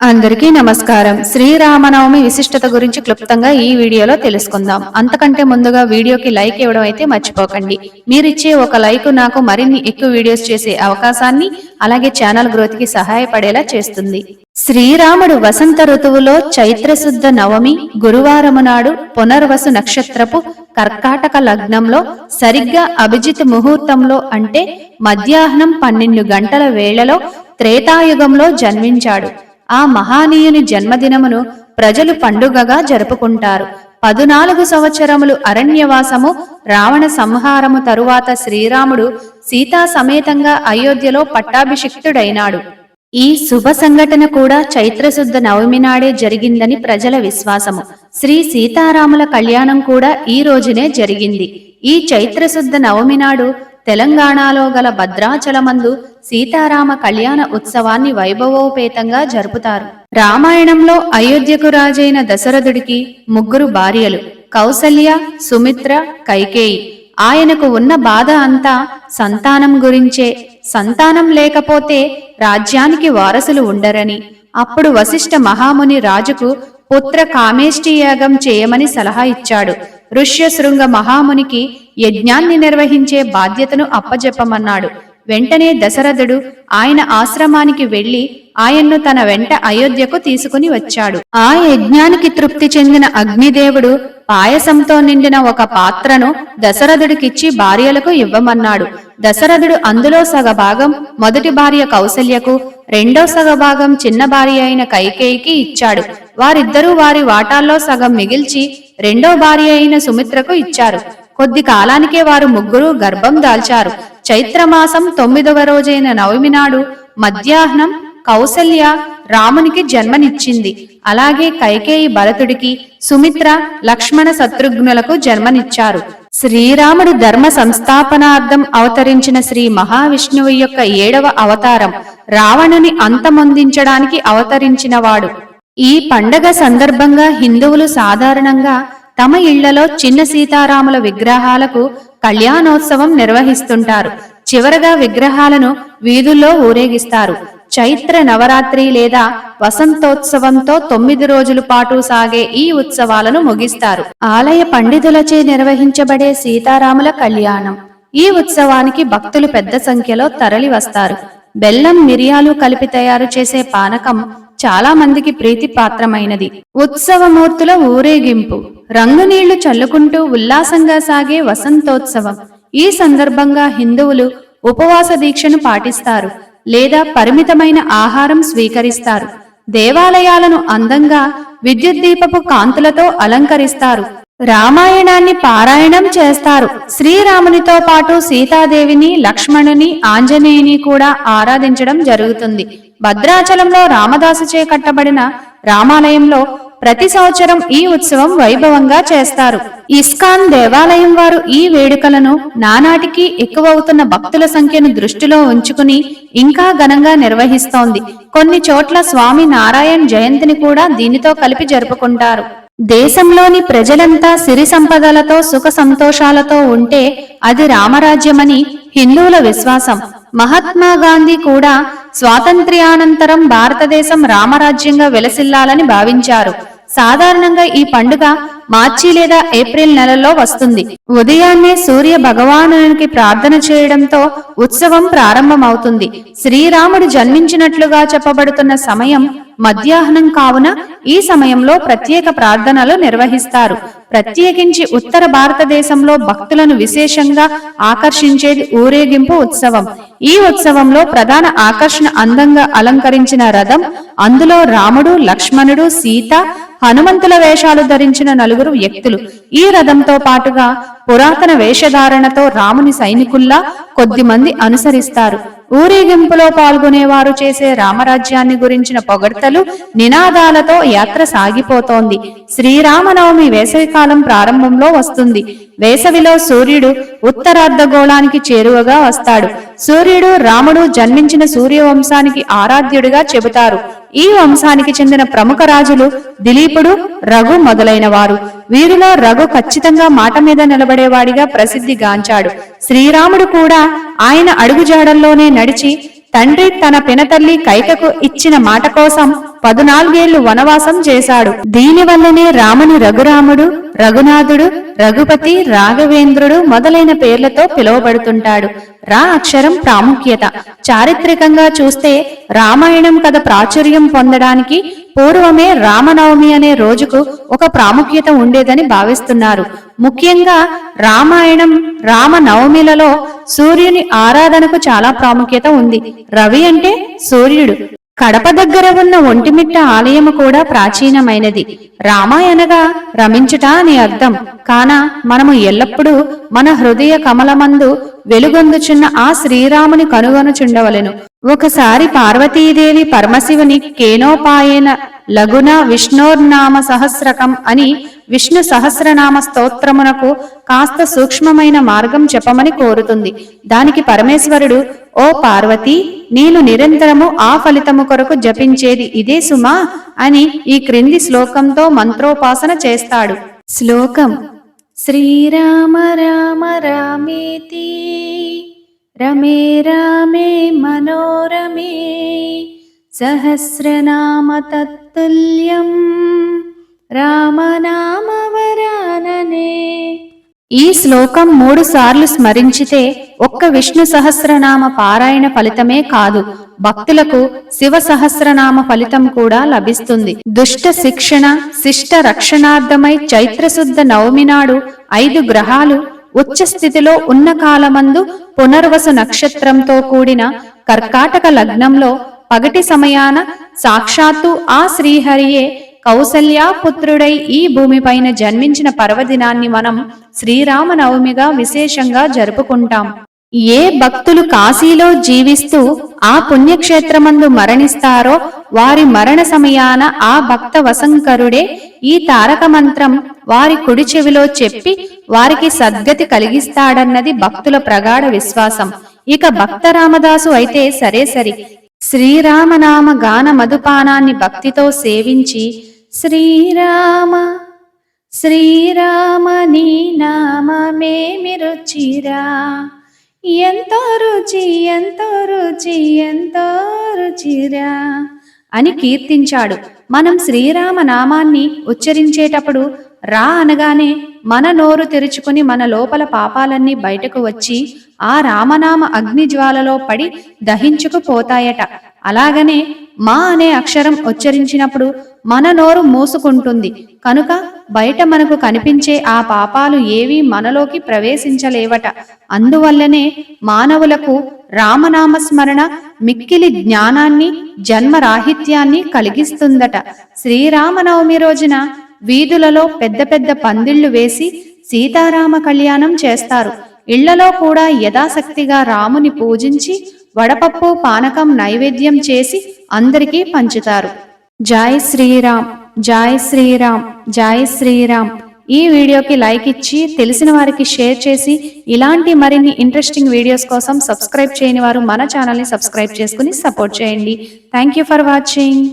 అందరికీ నమస్కారం. శ్రీరామనవమి విశిష్టత గురించి క్లుప్తంగా ఈ వీడియోలో తెలుసుకుందాం. అంతకంటే ముందుగా వీడియోకి లైక్ ఇవ్వడం అయితే మర్చిపోకండి. మీరిచ్చే ఒక లైక్ నాకు మరిన్ని ఎక్కువ వీడియోస్ చేసే అవకాశాన్ని అలాగే ఛానల్ గ్రోత్కి సహాయపడేలా చేస్తుంది. శ్రీరాముడు వసంత ఋతువులో చైత్రశుద్ధ నవమి గురువారము నాడు పునర్వసు నక్షత్రపు కర్కాటక లగ్నంలో సరిగ్గా అభిజిత్ ముహూర్తంలో అంటే మధ్యాహ్నం పన్నెండు గంటల వేళలో త్రేతాయుగంలో జన్మించాడు. ఆ మహానీయుని జన్మదినమును ప్రజలు పండుగగా జరుపుకుంటారు. పదునాలుగు సంవత్సరములు అరణ్యవాసము రావణ సంహారము తరువాత శ్రీరాముడు సీతా సమేతంగా అయోధ్యలో పట్టాభిషిక్తుడైనాడు. ఈ శుభ సంఘటన కూడా చైత్రశుద్ధ నవమి నాడే జరిగిందని ప్రజల విశ్వాసము. శ్రీ సీతారాముల కళ్యాణం కూడా ఈ రోజునే జరిగింది. ఈ చైత్రశుద్ధ నవమి నాడు తెలంగాణలో గల భద్రాచలమందు సీతారామ కళ్యాణ ఉత్సవాన్ని వైభవోపేతంగా జరుపుతారు. రామాయణంలో అయోధ్యకు రాజైన దశరథుడికి ముగ్గురు భార్యలు కౌసల్య సుమిత్ర కైకేయి. ఆయనకు ఉన్న బాధ అంతా సంతానం గురించే. సంతానం లేకపోతే రాజ్యానికి వారసులు ఉండరని. అప్పుడు వశిష్ఠ మహాముని రాజుకు పుత్ర కామేష్టి యాగం చేయమని సలహా ఇచ్చాడు. ఋష్యశృంగ మహామునికి యజ్ఞాన్ని నిర్వహించే బాధ్యతను అప్పజెప్పమన్నాడు. వెంటనే దశరథుడు ఆయన ఆశ్రమానికి వెళ్ళి ఆయన్ను తన వెంట అయోధ్యకు తీసుకుని వచ్చాడు. ఆ యజ్ఞానికి తృప్తి చెందిన అగ్నిదేవుడు పాయసంతో నిండిన ఒక పాత్రను దశరథుడికిచ్చి భార్యలకు ఇవ్వమన్నాడు. దశరథుడు అందులో సగభాగం మొదటి భార్య కౌసల్యకు రెండో సగభాగం చిన్న భార్య అయిన కైకేయికి ఇచ్చాడు. వారిద్దరూ వారి వాటాల్లో సగం మిగిల్చి రెండో భార్య అయిన సుమిత్రకు ఇచ్చారు. కొద్ది కాలానికే వారు ముగ్గురు గర్భం దాల్చారు. చైత్రమాసం తొమ్మిదవ రోజైన నవమి నాడు మధ్యాహ్నం కౌసల్య రామునికి జన్మనిచ్చింది. అలాగే కైకేయి భరతుడికి సుమిత్ర లక్ష్మణ శత్రుఘ్నులకు జన్మనిచ్చారు. శ్రీరాముడు ధర్మ సంస్థాపనార్థం అవతరించిన శ్రీ మహావిష్ణువు యొక్క ఏడవ అవతారం రావణుని అంతమొందించడానికి అవతరించినవాడు. ఈ పండగ సందర్భంగా హిందువులు సాధారణంగా తమ ఇళ్ళలో చిన్న సీతారాముల విగ్రహాలకు కళ్యాణోత్సవం నిర్వహిస్తుంటారు. చివరగా విగ్రహాలను వీధుల్లో ఊరేగిస్తారు. చైత్ర నవరాత్రి లేదా వసంతోత్సవంతో తొమ్మిది రోజుల పాటు సాగే ఈ ఉత్సవాలను ముగిస్తారు. ఆలయ పండితులచే నిర్వహించబడే సీతారాముల కళ్యాణం. ఈ ఉత్సవానికి భక్తులు పెద్ద సంఖ్యలో తరలి వస్తారు బెల్లం మిరియాలు కలిపి తయారు చేసే పానకం చాలా మందికి ప్రీతిపాత్రమైనది ఉత్సవమూర్తుల ఊరేగింపు. రంగునీళ్ళు చల్లుకుంటూ ఉల్లాసంగా సాగే వసంతోత్సవం. ఈ సందర్భంగా హిందువులు ఉపవాస దీక్షను పాటిస్తారు. లేదా పరిమితమైన ఆహారం స్వీకరిస్తారు. దేవాలయాలను అందంగా విద్యుత్ దీపపు కాంతులతో అలంకరిస్తారు. రామాయణాన్ని పారాయణం చేస్తారు. శ్రీరామునితో పాటు సీతాదేవిని లక్ష్మణుని ఆంజనేయుని కూడా ఆరాధించడం జరుగుతుంది. భద్రాచలంలో రామదాసుచే కట్టబడిన రామాలయంలో ప్రతి సంవత్సరం ఈ ఉత్సవం వైభవంగా చేస్తారు. ఇస్కాన్ దేవాలయం వారు ఈ వేడుకలను నానాటికి ఎక్కువవుతున్న భక్తుల సంఖ్యను దృష్టిలో ఉంచుకుని ఇంకా ఘనంగా నిర్వహిస్తోంది. కొన్ని చోట్ల స్వామి నారాయణ్ జయంతిని కూడా దీనితో కలిపి జరుపుకుంటారు. దేశంలోని ప్రజలంతా సిరి సంపదలతో సుఖ సంతోషాలతో ఉంటే అది రామరాజ్యమని హిందువుల విశ్వాసం. మహాత్మా గాంధీ కూడా స్వాతంత్ర్యానంతరం భారతదేశం రామరాజ్యంగా వెలసిల్లాలని భావించారు. సాధారణంగా ఈ పండుగ మార్చి లేదా ఏప్రిల్ నెలలో వస్తుంది. ఉదయాన్నే సూర్య భగవానునికి ప్రార్థన చేయడంతో ఉత్సవం ప్రారంభమవుతుంది. శ్రీరాముడు జన్మించినట్లుగా చెప్పబడుతున్న సమయం మధ్యాహ్నం కావున ఈ సమయంలో ప్రత్యేక ప్రార్థనలు నిర్వహిస్తారు. ప్రత్యేకించి ఉత్తర భారతదేశంలో భక్తులను విశేషంగా ఆకర్షించేది ఊరేగింపు ఉత్సవం. ఈ ఉత్సవంలో ప్రధాన ఆకర్షణ అందంగా అలంకరించిన రథం అందులో రాముడు లక్ష్మణుడు సీత హనుమంతుల వేషాలు ధరించిన నలుగురు వ్యక్తులు. ఈ రథంతో పాటుగా పురాతన వేషధారణతో రాముని సైనికుల్లా కొద్ది మంది అనుసరిస్తారు. ఊరేగింపులో పాల్గొనేవారు చేసే రామరాజ్యాన్ని గురించిన పొగడ్తలు నినాదాలతో యాత్ర సాగిపోతోంది. శ్రీరామనవమి వేసవికాలం ప్రారంభంలో వస్తుంది. వేసవిలో సూర్యుడు ఉత్తరార్ధగోళానికి చేరువగా వస్తాడు. సూర్యుడు రాముడు జన్మించిన సూర్యవంశానికి ఆరాధ్యుడిగా చెబుతారు. ఈ వంశానికి చెందిన ప్రముఖ రాజులు దిలీపుడు రఘు మొదలైన వారు వీరిలో రఘు ఖచ్చితంగా మాట మీద నిలబడేవాడిగా ప్రసిద్ధి గాంచాడు. శ్రీరాముడు కూడా ఆయన అడుగుజాడల్లోనే నడిచి తండ్రి తన పినతల్లి కైకకు ఇచ్చిన మాట కోసం పదునాలుగేళ్ళు వనవాసం చేశాడు. దీనివల్లనే రాముని రఘురాముడు రఘునాథుడు రఘుపతి రాఘవేంద్రుడు మొదలైన పేర్లతో పిలువబడుతుంటాడు. రా అక్షరం ప్రాముఖ్యత. చారిత్రకంగా చూస్తే రామాయణం కథ ప్రాచుర్యం పొందడానికి పూర్వమే రామనవమి అనే రోజుకు ఒక ప్రాముఖ్యత ఉండేదని భావిస్తున్నారు. ముఖ్యంగా రామాయణం రామనవమిలలో సూర్యుని ఆరాధనకు చాలా ప్రాముఖ్యత ఉంది. రవి అంటే సూర్యుడు. కడప దగ్గర ఉన్న ఒంటిమిట్ట ఆలయము కూడా ప్రాచీనమైనది. రామాయణగా రమించుట అని అర్థం. కాన మనము ఎల్లప్పుడూ మన హృదయ కమలమందు వెలుగొందుచున్న ఆ శ్రీరాముని కనుగొనుచుండవలెను. ఒకసారి పార్వతీదేవి పరమశివుని కేనోపాయన లఘున విష్ణోర్నామ సహస్రకం అని విష్ణు సహస్రనామ స్తోత్రమునకు కాస్త సూక్ష్మమైన మార్గం చెప్పమని కోరుతుంది. దానికి పరమేశ్వరుడు ఓ పార్వతి నీను నిరంతరము ఆ ఫలితము కొరకు జపించేది ఇదే సుమా అని ఈ క్రింది శ్లోకంతో మంత్రోపాసన చేస్తాడు. శ్లోకం శ్రీరామ రామ రామేతి రమే రామే మనోరమే సహస్రనామ తత్తుల్యం రామనామవరాననే. ఈ శ్లోకం మూడు సార్లు స్మరించితే ఒక్క విష్ణు సహస్రనామ పారాయణ ఫలితమే కాదు భక్తులకు శివ సహస్రనామ ఫలితం కూడా లభిస్తుంది. దుష్ట శిక్షణ శిష్ట రక్షణార్థమై చైత్రశుద్ధ నవమి నాడు ఐదు గ్రహాలు ఉచ్చ స్థితిలో ఉన్న కాలమందు పునర్వసు నక్షత్రంతో కూడిన కర్కాటక లగ్నంలో పగటి సమయాన సాక్షాత్తు ఆ శ్రీహరియే కౌసల్యాపుత్రుడై ఈ భూమిపైన జన్మించిన పర్వదినాన్ని మనం శ్రీరామనవమిగా విశేషంగా జరుపుకుంటాం. ఏ భక్తులు కాశీలో జీవిస్తూ ఆ పుణ్యక్షేత్రమందు మరణిస్తారో వారి మరణ సమయాన ఆ భక్త వసంకరుడే ఈ తారక మంత్రం వారి కుడి చెవిలో చెప్పి వారికి సద్గతి కలిగిస్తాడన్నది భక్తుల ప్రగాఢ విశ్వాసం. ఇక భక్త రామదాసు అయితే సరే సరి. శ్రీరామనామ గాన మధుపానాన్ని భక్తితో సేవించి శ్రీరామ శ్రీరామ నీ నామమేమి రుచిరా ఎంతో రుచి ఎంతో రుచి ఎంతో రుచిరా అని కీర్తించాడు. మనం శ్రీరామ నామాన్ని ఉచ్చరించేటప్పుడు రా అనగానే మన నోరు తెరుచుకుని మన లోపల పాపాలన్నీ బయటకు వచ్చి ఆ రామనామ అగ్నిజ్వాలలో పడి దహించుకుపోతాయట. అలాగనే మా అనే అక్షరం ఉచ్చరించినప్పుడు మన నోరు మూసుకుంటుంది. కనుక బయట మనకు కనిపించే ఆ పాపాలు ఏవీ మనలోకి ప్రవేశించలేవట. అందువల్లనే మానవులకు రామనామస్మరణ మిక్కిలి జ్ఞానాన్ని జన్మరాహిత్యాన్ని కలిగిస్తుందట. శ్రీరామనవమి రోజున వీధులలో పెద్ద పెద్ద పందిళ్ళు వేసి సీతారామ కళ్యాణం చేస్తారు. ఇళ్ళలో కూడా యథాశక్తిగా రాముని పూజించి వడపప్పు పానకం నైవేద్యం చేసి అందరికీ పంచుతారు. జై శ్రీరామ్ జై శ్రీరామ్ జై శ్రీరామ్. ఈ వీడియోకి లైక్ ఇచ్చి తెలిసిన వారికి షేర్ చేసి ఇలాంటి మరిన్ని ఇంట్రెస్టింగ్ వీడియోస్ కోసం సబ్స్క్రైబ్ చేయని వారు మన ఛానల్ని సబ్స్క్రైబ్ చేసుకుని సపోర్ట్ చేయండి. Thank you for watching.